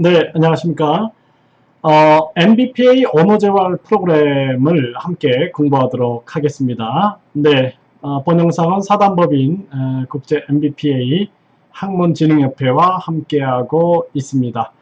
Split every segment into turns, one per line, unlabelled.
네, 안녕하십니까. 어, MBPA 언어 재활 프로그램을 함께 공부하도록 하겠습니다. 네, 어, 본 영상은 사단법인 어, 국제 MBPA 학문진흥협회와 함께하고 있습니다.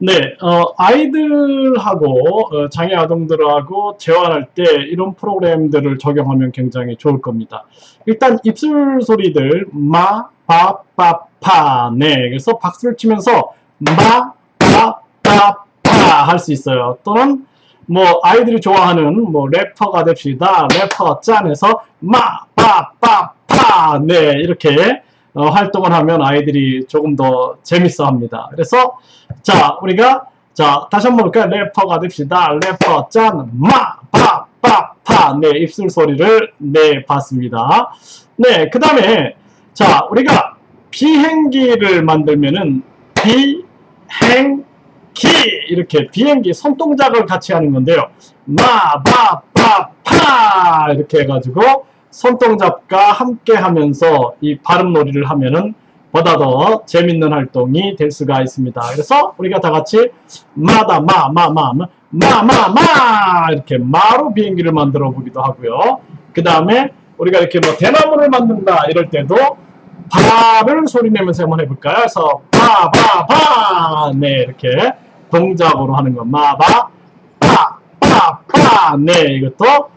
네, 어, 아이들하고 어, 장애 아동들하고 재활할 때 이런 프로그램들을 적용하면 굉장히 좋을 겁니다. 일단 입술 소리들 마, 바, 빠, 파. 네, 그래서 박수를 치면서 마, 바, 빠, 파할수 있어요. 또는 뭐 아이들이 좋아하는 뭐 래퍼가 됩시다. 래퍼 짠해서 마, 바, 빠, 파. 네, 이렇게 어, 활동을 하면 아이들이 조금 더 재밌어 합니다. 그래서 자, 우리가 자, 다시 한번 볼까요? 래퍼가 됩시다. 래퍼 짠, 마, 바, 빠, 파. 네, 입술 소리를 내 봤습니다. 네, 그 다음에 자, 우리가 비행기를 만들면은 비 행기 이렇게 비행기 손동작을 같이 하는 건데요. 마, 바, 빠, 파 이렇게 해가지고 손동작과 함께 하면서 이 발음 놀이를 하면은 보다 더 재밌는 활동이 될 수가 있습니다. 그래서 우리가 다 같이 마다 마, 마, 마, 마, 마, 마, 마 이렇게 마로 비행기를 만들어 보기도 하고요. 그 다음에 우리가 이렇게 뭐 대나무를 만든다 이럴 때도 바를 소리 내면서 한번 해볼까요? 그래서 바, 바, 바. 네, 이렇게 동작으로 하는 거. 마, 바, 파, 파, 파. 네, 이것도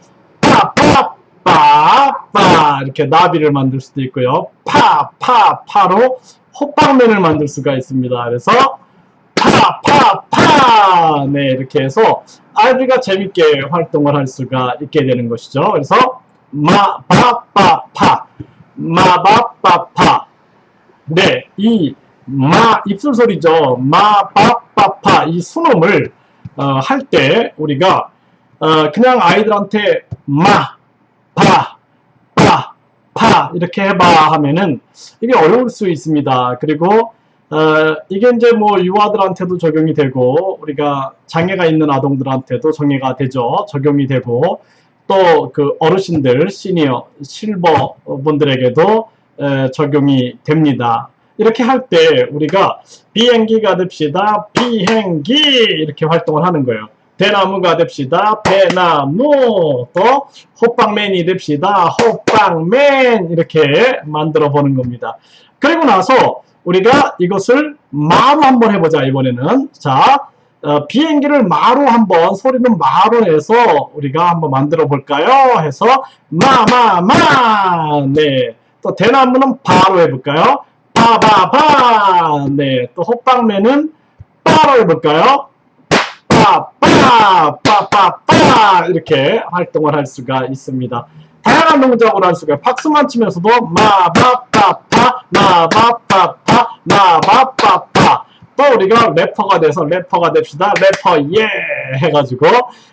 파, 파, 파, 파. 이렇게 나비를 만들 수도 있고요. 파, 파, 파로 호빵맨을 만들 수가 있습니다. 그래서 파, 파, 파. 네, 이렇게 해서 아이들과 재밌게 활동을 할 수가 있게 되는 것이죠. 그래서 마, 바, 빠, 파. 마바빠파. 네, 이 마 입술 소리죠. 마바빠파 이 순음을 어, 할 때 우리가 어, 그냥 아이들한테 마, 바, 빠, 파 이렇게 해봐 하면은 이게 어려울 수 있습니다. 그리고 어, 이게 이제 뭐 유아들한테도 적용이 되고 우리가 장애가 있는 아동들한테도 정의가 되죠. 적용이 되고 또 그 어르신들 시니어 실버 분들에게도 에, 적용이 됩니다. 이렇게 할 때 우리가 비행기가 됩시다. 비행기 이렇게 활동을 하는 거예요. 대나무가 됩시다. 대나무 또 호빵맨이 됩시다. 호빵맨 이렇게 만들어 보는 겁니다. 그리고 나서 우리가 이것을 마로 한번 해보자 이번에는 자 어, 비행기를 마로 한번 소리는 마로 해서 우리가 한번 만들어 볼까요? 해서 마마마 네 또 대나무는 바로 해볼까요? 바바바 네 또 호빵맨은 빠로 해볼까요? 빠빠 빠빠빠 이렇게 활동을 할 수가 있습니다. 다양한 동작으로 할 수가. 박수만 치면서도 마바빠파 마바빠파 또 우리가 래퍼가 돼서 래퍼가 됩시다. 래퍼 예! 해가지고.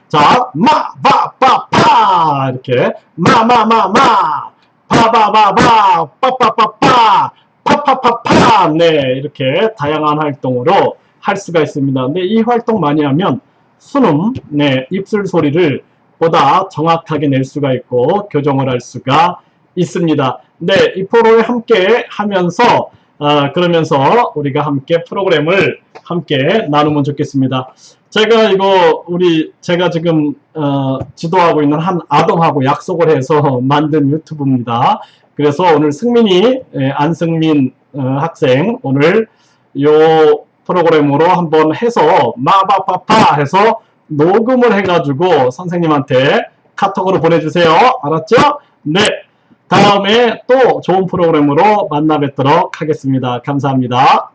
자 마바빠파! 이렇게. 마 마 마 마! 바 바 바 바! 빠 빠 빠 빠! 파 파 파 파! 네 이렇게 다양한 활동으로 할 수가 있습니다. 근데 이 활동 많이 하면 순음 네 입술 소리를 보다 정확하게 낼 수가 있고 교정을 할 수가 있습니다. 네, 이 프로를 함께 하면서 어, 그러면서 우리가 함께 프로그램을 함께 나누면 좋겠습니다. 제가 이거 우리 제가 지금 어, 지도하고 있는 한 아동하고 약속을 해서 만든 유튜브입니다. 그래서 오늘 승민이 예, 안승민 어, 학생 오늘 요 프로그램으로 한번 해서 마바파파 해서 녹음을 해가지고 선생님한테 카톡으로 보내주세요. 알았죠? 네. 다음에 또 좋은 프로그램으로 만나 뵙도록 하겠습니다. 감사합니다.